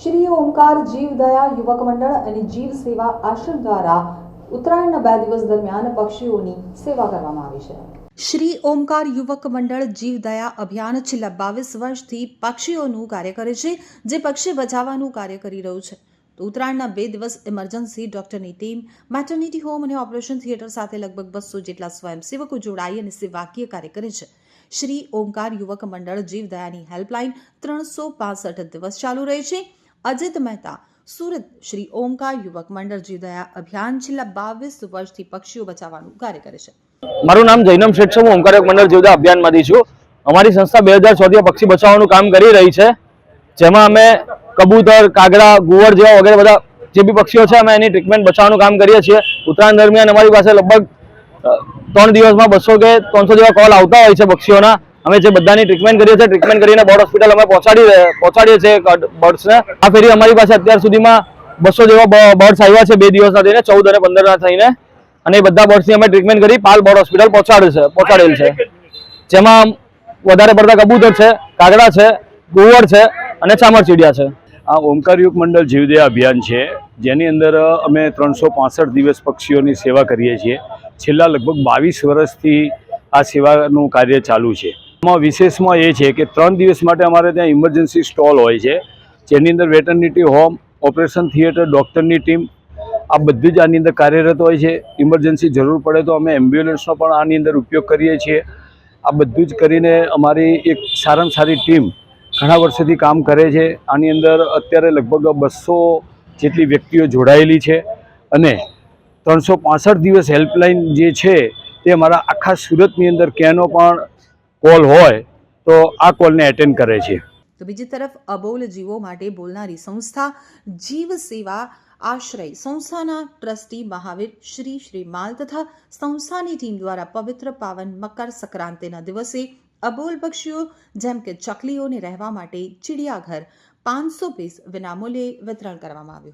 શ્રી ઓમકાર જીવદયા યુવક મંડળ અને જીવ સેવા આશ્રમ દ્વારા ઉત્તરાયણના બે દિવસ દરમિયાન પક્ષીઓની સેવા કરવામાં આવી છે. શ્રી ઓમકાર યુવક મંડળ જીવદયા અભિયાન છેલ્લા બાવીસ વર્ષથી પક્ષીઓનું કાર્ય કરે છે, જે પક્ષી બચાવવાનું કાર્ય કરી રહ્યું છે. તો ઉત્તરાયણના બે દિવસ ઇમરજન્સી ડોક્ટરની ટીમ મેટર્નિટી હોમ અને ઓપરેશન થિયેટર સાથે લગભગ બસો જેટલા સ્વયંસેવકો જોડાઈ અને સેવાકીય કાર્ય કરે છે. શ્રી ઓમકાર યુવક મંડળ જીવદયાની હેલ્પલાઇન ત્રણસો દિવસ ચાલુ રહે છે. અજિત મહેતા, સુરત શ્રી ઓમકાર યુવક મંડળ જીવદયા અભિયાન છેલ્લા બાવીસ વર્ષથી પક્ષીઓ બચાવવાનું કાર્ય કરે છે. મારું નામ જૈનમ શેઠ છે, હું ઓમકારક મંડળ જીવદયા અભિયાનમાંથી છું. અમારી સંસ્થા બે હજાર છથી પક્ષી બચાવવાનું કામ કરી રહી છે. જેમાં અમે કબૂતર, કાગડા ગુવર જેવા વગેરે બધા જે બી પક્ષીઓ છે, અમે એની ટ્રીટમેન્ટ બચાવવાનું કામ કરીએ છીએ. ઉત્તરાયણ દરમિયાન અમારી પાસે લગભગ ત્રણ દિવસમાં બસો કે ત્રણસો જેવા કોલ આવતા હોય છે પક્ષીઓના. અમે જે બધાની ટ્રીટમેન્ટ કરીએ છીએ ટ્રીટમેન્ટ કરીને બોર્ડ હોસ્પિટલ અમે પહોંચાડી પહોંચાડીએ છીએ બર્ડ્સને આ ફેરી અમારી પાસે અત્યાર સુધીમાં બસો જેવા બર્ડ્સ આવ્યા છે, બે દિવસના થઈને, ચૌદ અને પંદરના થઈને. અને એ બધા બર્ડ્સની અમે ટ્રીટમેન્ટ કરી, પાલ બોર્ડ હોસ્પિટલ પહોંચાડે છે, પહોંચાડેલ છે. જેમાં વધારે પડતા કબૂતર છે, કાગડા છે ગુવર છે અને ચામરચીડિયા છે. આ ઓમકાર યુગ મંડળ જીવદયા અભિયાન છે, જેની અંદર અમે ત્રણસો દિવસ પક્ષીઓની સેવા કરીએ છીએ. છેલ્લા લગભગ બાવીસ વર્ષથી આ સેવાનું કાર્ય ચાલુ છે. એમાં વિશેષમાં એ છે કે ત્રણ દિવસ માટે અમારે ત્યાં ઇમરજન્સી સ્ટોલ હોય છે. જેની અંદર વેટરનિટી હોમ, ઓપરેશન થિયેટર, ડૉક્ટરની ટીમ, આ બધું જ આની અંદર કાર્યરત હોય છે. ઇમરજન્સી જરૂર પડે તો અમે એમ્બ્યુલન્સનો પણ આની અંદર ઉપયોગ કરીએ છીએ. આ બધું જ કરીને અમારી એક સારામાં સારી ટીમ ઘણા વર્ષોથી કામ કરે છે. આની અંદર અત્યારે લગભગ બસો જેટલી વ્યક્તિઓ જોડાયેલી છે અને ત્રણસો દિવસ હેલ્પલાઇન જે છે તે અમારા આખા સુરતની અંદર ક્યાંનો પણ કોલ હોય તો આ કોલને એટેન્ડ કરે છે. તો બીજી તરફ અબોલ જીવો માટે બોલનારી સંસ્થા જીવ સેવા આશ્રય સંસ્થાના ટ્રસ્ટી મહાવીર શ્રી શ્રી માલ તથા સંસ્થાની ટીમ દ્વારા પવિત્ર પાવન મકર સંક્રાંતિના દિવસે અબોલ પક્ષીઓ જેમ કે ચકલીઓને રહેવા માટે ચિડિયાઘર પાંચસો પીસ વિનામૂલ્યે વિતરણ કરવામાં આવ્યું હતું.